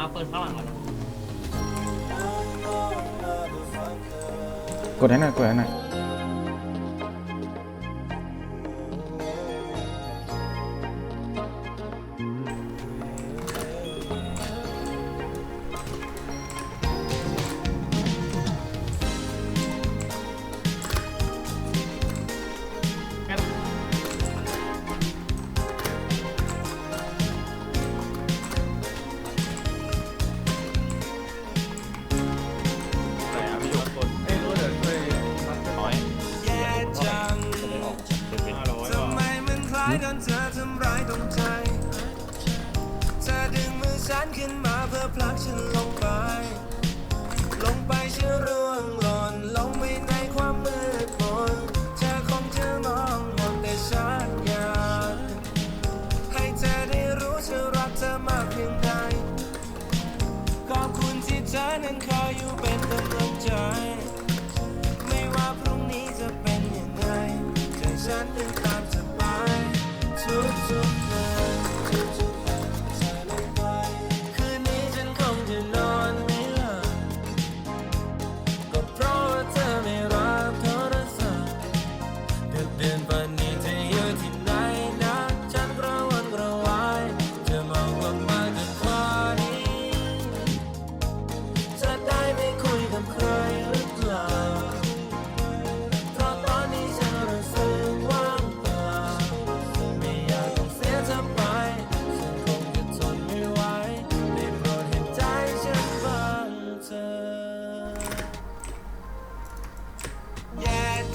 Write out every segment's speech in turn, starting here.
เอาปืนข้างหลังก่อนกดให้หน่อยกดให้หน่อยายโดนเธอทำร้ายตรงใจ เธอดึงมือฉันขึ้นมาเพื่อผลักฉันลงไป ลงไปฉันร่วงหล่นลงไปในความมืดมนเธอคงจะมองมนแต่ฉันอยากให้เธอได้รู้ฉันรักเธอมากเพียงใดขอบคุณที่เธอนั้นคอยอยู่เป็นกำลังใจ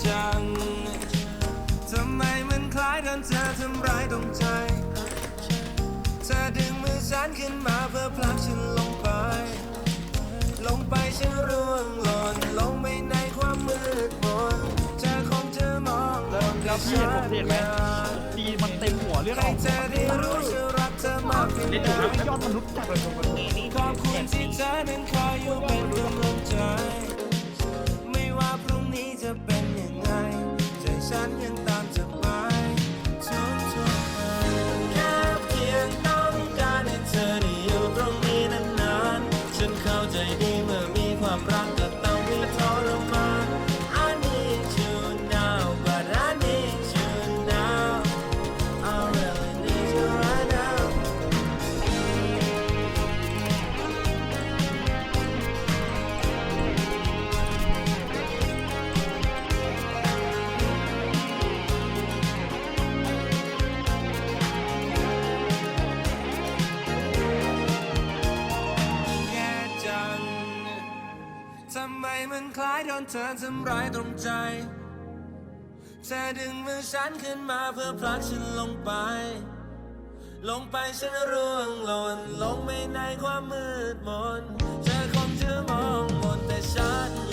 จัง ทำไมมันคล้ายโดนเธอทำร้ายตรงใจ เธอดึงมือฉันขึ้นมาเพื่อผลักฉันลงไป ลงไปฉันร่วงหล่นลงไปในความมืดมนเธอคงจะมองลงแล้วพี่เห็นผมเห็นไหมตีมันเต็มหัวเลือดอให้อกเธอได้รู้ฉันรักเธอมากเพียงเล่นใดอยู่แล้วยอดมนุษย์จัดเลยขอบคุณที่เธอนั้นคอยอยู่เป็นกำลัง มันคล้ายโดนเธอทำร้ายตรงใจ เธอดึงมือฉันขึ้นมาเพื่อผลักฉันลงไป ลงไปฉันร่วงหล่นลงไปในความมืดมน เธอคงจะมองหมดแต่ฉัน